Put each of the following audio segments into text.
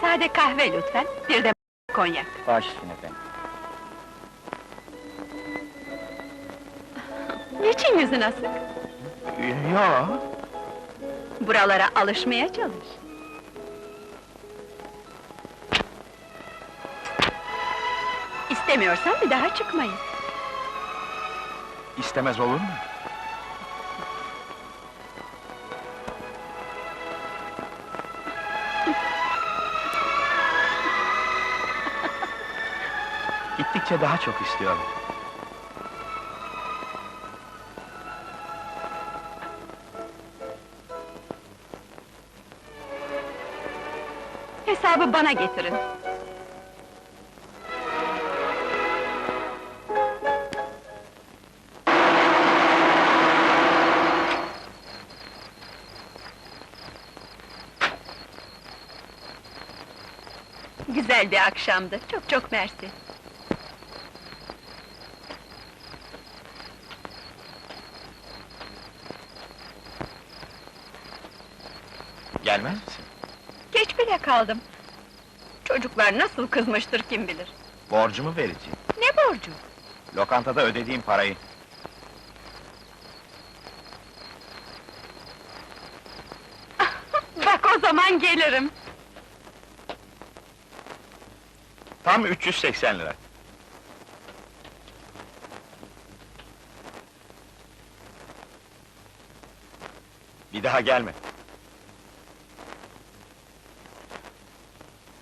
sade kahve lütfen, bir de konyak. Baş üstüne efendim. Niçin yüzün asık? Yo. Buralara alışmaya çalış. İstemiyorsan bir daha çıkmayın. İstemez olur mu? Gittikçe daha çok istiyorum. Hesabı bana getirin. Güzel bir akşamdı. Çok çok mersi. Gelmez misin? Geç bile kaldım. Çocuklar nasıl kızmıştır kim bilir. Borcumu vereceğim. Ne borcu? Lokantada ödediğim parayı. Bak o zaman gelirim. Tam 380 lira. Bir daha gelme.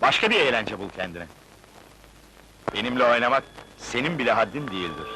Başka bir eğlence bul kendine. Benimle oynamak senin bile haddin değildir.